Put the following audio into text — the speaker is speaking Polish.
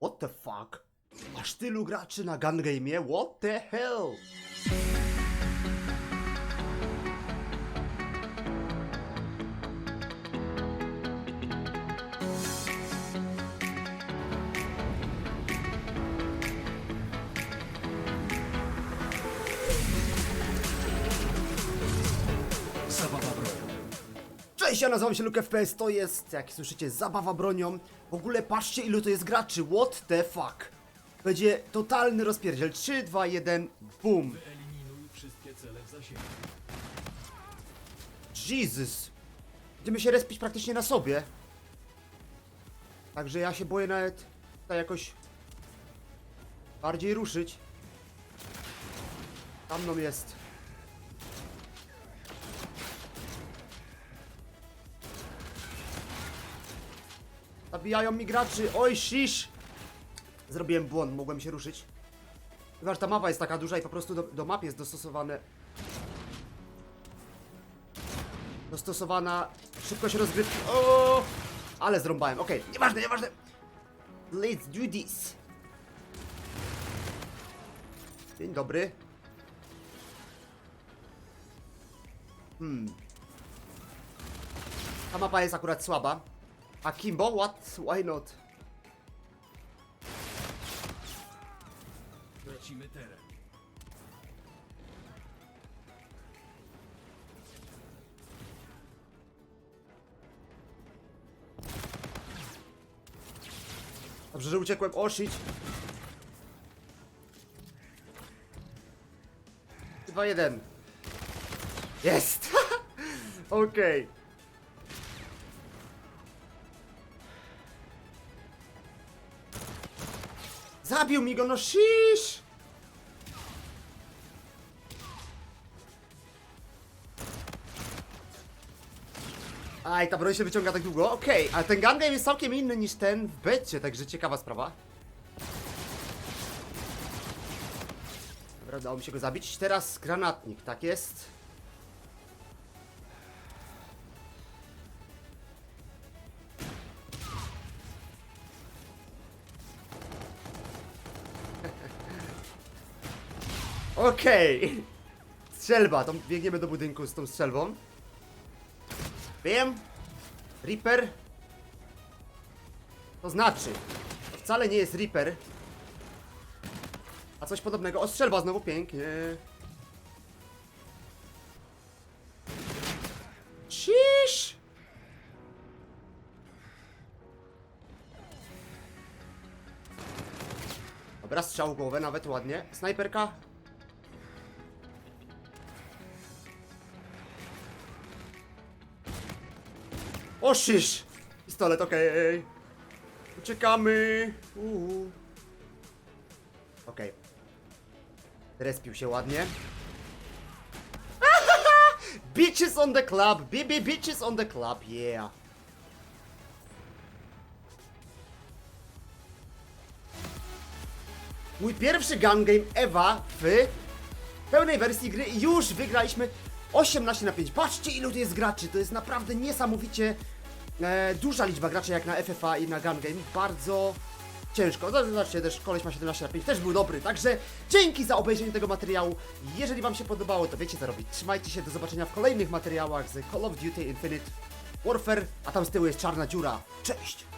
What the fuck? Aż tylu graczy na gun game'ie? What the hell? Cześć, ja nazywam się Luke FPS, to jest, jak słyszycie, zabawa bronią. W ogóle patrzcie ilu to jest graczy, what the fuck? Będzie totalny rozpierdziel, 3, 2, 1, boom. Wyeliminuj wszystkie cele w zasięgu. Jesus. Będziemy się respić praktycznie na sobie. Także ja się boję nawet tutaj jakoś bardziej ruszyć. Tam mną jest. Zabijają mi graczy. Oj, shish. Zrobiłem błąd, mogłem się ruszyć. Że ta mapa jest taka duża i po prostu do, do map jest dostosowane dostosowana szybkość rozgrywki. O! Ale zrąbałem. Okej, nieważne, nieważne. Let's do this. Dzień dobry. Hmm. Ta mapa jest akurat słaba. A Kimbo? What? Why not? Tracimy teren. Dobrze, że uciekłem. O, shit. 2, 1. Jest! Okej. Zabił mi go, no shish! Aj, ta broń się wyciąga tak długo. Okej, ale ten gun game jest całkiem inny niż ten w becie, także ciekawa sprawa. Dobra, udało mi się go zabić. Teraz granatnik, tak jest. Okej. Strzelba, to biegniemy do budynku z tą strzelbą. Wiem. Reaper. To znaczy, to wcale nie jest Reaper. A coś podobnego. O, strzelba znowu pięknie. Cisz! Dobra, strzał głowę, nawet ładnie. Snajperka. O, szysz! Pistolet, okej. Uciekamy. Uhu. Okej. Respił się ładnie. bitches on the club! BB bitches on the club, yeah. Mój pierwszy gun game Ewa w pełnej wersji gry już wygraliśmy 18 na 5. Patrzcie ilu tu jest graczy, to jest naprawdę niesamowicie e, duża liczba graczy jak na FFA i na gun game. Bardzo ciężko. Zobaczcie, też koleś ma 17 na 5, też był dobry. Także dzięki za obejrzenie tego materiału. Jeżeli wam się podobało, to wiecie co robić. Trzymajcie się, do zobaczenia w kolejnych materiałach z Call of Duty Infinite Warfare, a tam z tyłu jest czarna dziura. Cześć!